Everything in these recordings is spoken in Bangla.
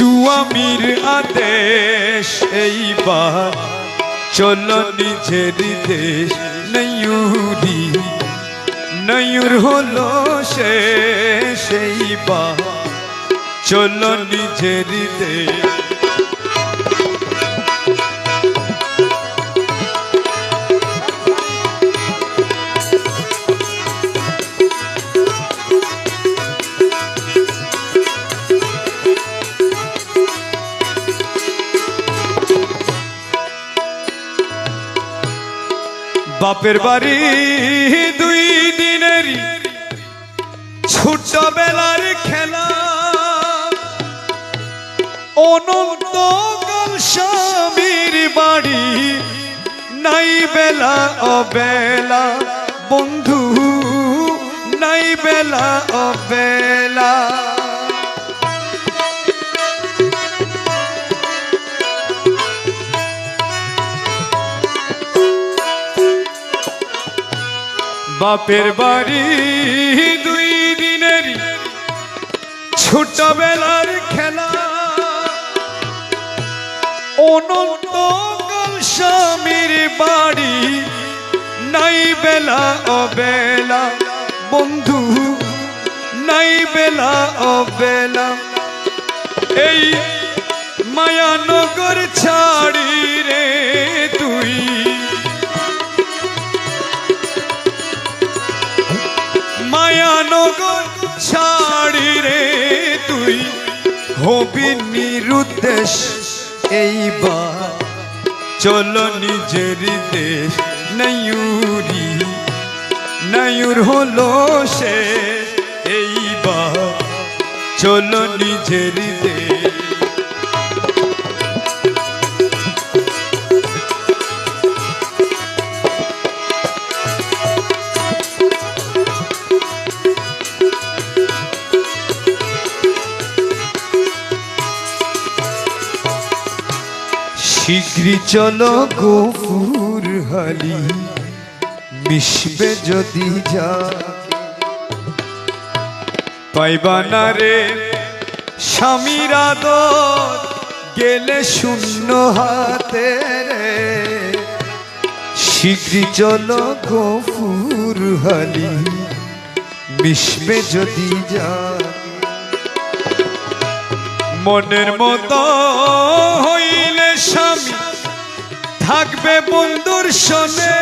সুয়ামীর আদেশ এইবার চলো নিজের দেশ। নয়ুরি নয়ুর হলো সেই বা চলো নিজের দেশ। বাপের বাড়ি দুই দিনের ছোটবেলার খেলা। অনন্ত স্বামীর বাড়ি, নাই বেলা, অবেলা। বন্ধু, নাই বেলা, অবেলা। বাপের বাড়ি দুই দিনের ছোটবেলার খেলা। অনন্ত স্বামীর বাড়ি, নাই বেলা, অবেলা। বন্ধু, নাই বেলা, অবেলা। এই মায়ানগর ছাড়ি রে হবি নিরুদ্দেশ এইবার চলো নিজের দেশ নয়ুরি নয়ুর হলো সে এইবার চলো নিজের দেশ। শীঘ্রই চলো গফুর হালি মিশবে যদি যা। পাইবা না রে স্বামীর আদর, গেলে শূন্য হাতে রে। শীঘ্রই চলো গফুর হালি মিশবে যদি যা। মনের মতো স্বামী থাকবে বন্ধুর শোনে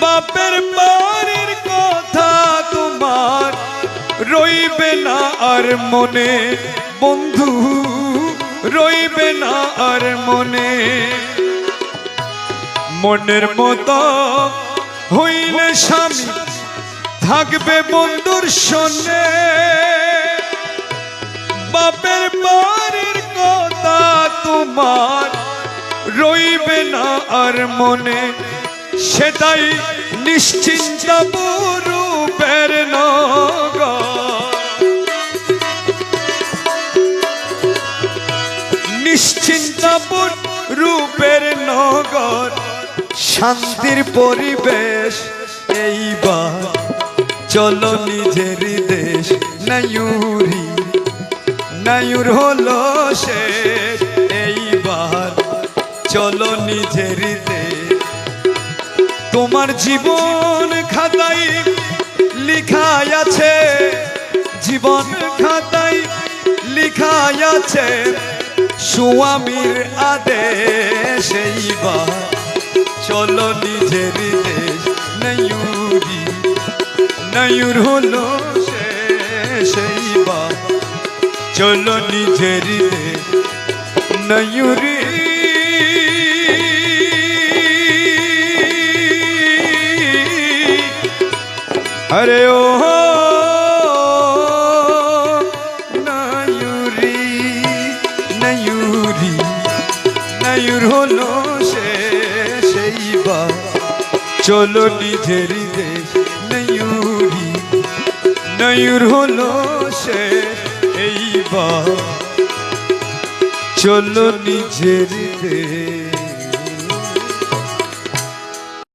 বাপের বাড়ির কথা তোমার রইবে না আর মনে। বন্ধু, রইবে না আর মনে। মনের মতো হইলে স্বামী থাকবে বন্ধুর শোনে বাপের বাড়ির কথা তোমার রইবে না আর মনে। সেটাই নিশ্চিন্ত রূপের নগর। নিশ্চিন্তপুর রূপের নগর, শান্তির পরিবেশ এইবার। চলো নিজের দেশ নয়ুরি নয়ুর হলো সে। এইবার চলো নিজের তোমার জীবন খাতাই লিখাই আছে। জীবন খাতাই লিখাই আছে স্বামীর আদেশ। এইবার চলো নিজের দেশ নয়ুরি, নয়ুর হলো এইবার চলো নিজের নয়ুরি। আরে ও নয়ুরি নয়ুরি, নয়ুর হলো সে সেই বা। চলো নিজের দেশ নয়ুরি, নয়ুর হলো সে এইবার চলো নিজের দেশ।